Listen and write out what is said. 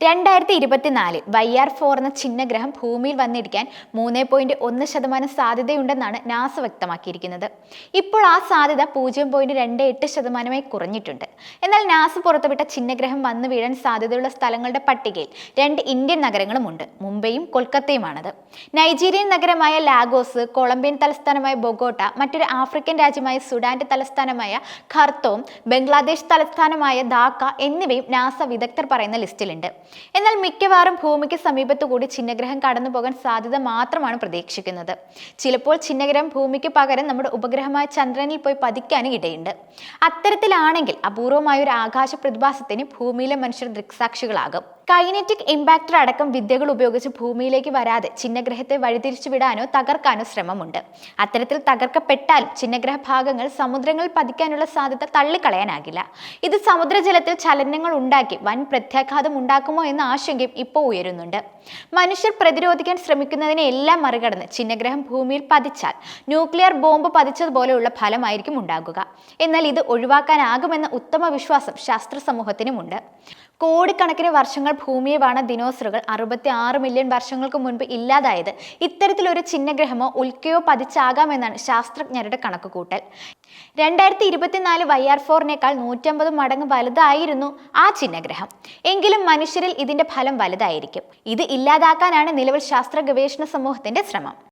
രണ്ടായിരത്തി ഇരുപത്തിനാല് why are four എന്ന ചിഹ്നഗ്രഹം ഭൂമിയിൽ വന്നിരിക്കാൻ മൂന്ന് പോയിന്റ് ഒന്ന് ശതമാനം സാധ്യതയുണ്ടെന്നാണ് നാസ വ്യക്തമാക്കിയിരിക്കുന്നത്. ഇപ്പോൾ ആ സാധ്യത പൂജ്യം പോയിന്റ് രണ്ട് എട്ട് ശതമാനമായി കുറഞ്ഞിട്ടുണ്ട്. എന്നാൽ നാസ പുറത്തുവിട്ട ചിഹ്നഗ്രഹം വന്നു വീഴാൻ സാധ്യതയുള്ള സ്ഥലങ്ങളുടെ പട്ടികയിൽ രണ്ട് ഇന്ത്യൻ നഗരങ്ങളുമുണ്ട്. മുംബൈയും കൊൽക്കത്തയുമാണത്. നൈജീരിയൻ നഗരമായ ലാഗോസ് കൊളംബിയൻ തലസ്ഥാനമായ ബൊഗോട്ട മറ്റൊരു ആഫ്രിക്കൻ രാജ്യമായ സുഡാന്റെ തലസ്ഥാനമായ ഖർത്തോം ബംഗ്ലാദേശ് തലസ്ഥാനമായ ധാക്ക എന്നിവയും നാസ വിദഗ്ധർ പറയുന്ന ലിസ്റ്റിലുണ്ട്. എന്നാൽ മിക്കവാറും ഭൂമിക്ക് സമീപത്തു കൂടി ചിഹ്നഗ്രഹം കടന്നു പോകാൻ സാധ്യത മാത്രമാണ് പ്രതീക്ഷിക്കുന്നത്. ചിലപ്പോൾ ചിഹ്നഗ്രഹം ഭൂമിക്ക് പകരം നമ്മുടെ ഉപഗ്രഹമായ ചന്ദ്രനിൽ പോയി പതിക്കാനും ഇടയുണ്ട്. അത്തരത്തിലാണെങ്കിൽ അപൂർവമായ ഒരു ആകാശ പ്രതിഭാസത്തിന് ഭൂമിയിലെ മനുഷ്യർ ദൃക്സാക്ഷികളാകും. കൈനറ്റിക് ഇമ്പാക്ടർ അടക്കം വിദ്യകൾ ഉപയോഗിച്ച് ഭൂമിയിലേക്ക് വരാതെ ചിഹ്നഗ്രഹത്തെ വഴിതിരിച്ചു വിടാനോ തകർക്കാനോ ശ്രമമുണ്ട്. അത്തരത്തിൽ തകർക്കപ്പെട്ടാലും ചിഹ്നഗ്രഹ ഭാഗങ്ങൾ സമുദ്രങ്ങൾ പതിക്കാനുള്ള സാധ്യത തള്ളിക്കളയാനാകില്ല. ഇത് സമുദ്രജലത്തിൽ ചലനങ്ങൾ ഉണ്ടാക്കി വൻ പ്രത്യാഘാതം ഉണ്ടാക്കുമോ എന്ന ആശങ്കയും ഇപ്പോൾ ഉയരുന്നുണ്ട്. മനുഷ്യർ പ്രതിരോധിക്കാൻ ശ്രമിക്കുന്നതിനെ എല്ലാം മറികടന്ന് ചിഹ്നഗ്രഹം ഭൂമിയിൽ പതിച്ചാൽ ന്യൂക്ലിയർ ബോംബ് പതിച്ചതുപോലെയുള്ള ഫലമായിരിക്കും ഉണ്ടാകുക. എന്നാൽ ഇത് ഒഴിവാക്കാനാകുമെന്ന ഉത്തമ വിശ്വാസം ശാസ്ത്ര സമൂഹത്തിനുമുണ്ട് കോടിക്കണക്കിന് വർഷങ്ങൾ ഭൂമിയെ വാണ ദിനോസറുകൾ അറുപത്തി ആറ് മില്യൺ വർഷങ്ങൾക്ക് മുൻപ് ഇല്ലാതായത്. ഇത്തരത്തിലൊരു ചിഹ്നഗ്രഹമോ ഉൽക്കയോ പതിച്ചാകാമെന്നാണ് ശാസ്ത്രജ്ഞരുടെ കണക്കുകൂട്ടൽ. രണ്ടായിരത്തി ഇരുപത്തിനാല് വൈ ആർ ഫോറിനേക്കാൾ നൂറ്റമ്പത് മടങ്ങ് വലുതായിരുന്നു ആ ചിഹ്നഗ്രഹം. എങ്കിലും മനുഷ്യരിൽ ഇതിന്റെ ഫലം വലുതായിരിക്കും. ഇത് ഇല്ലാതാക്കാനാണ് നിലവിൽ ശാസ്ത്ര ഗവേഷണ സമൂഹത്തിന്റെ ശ്രമം.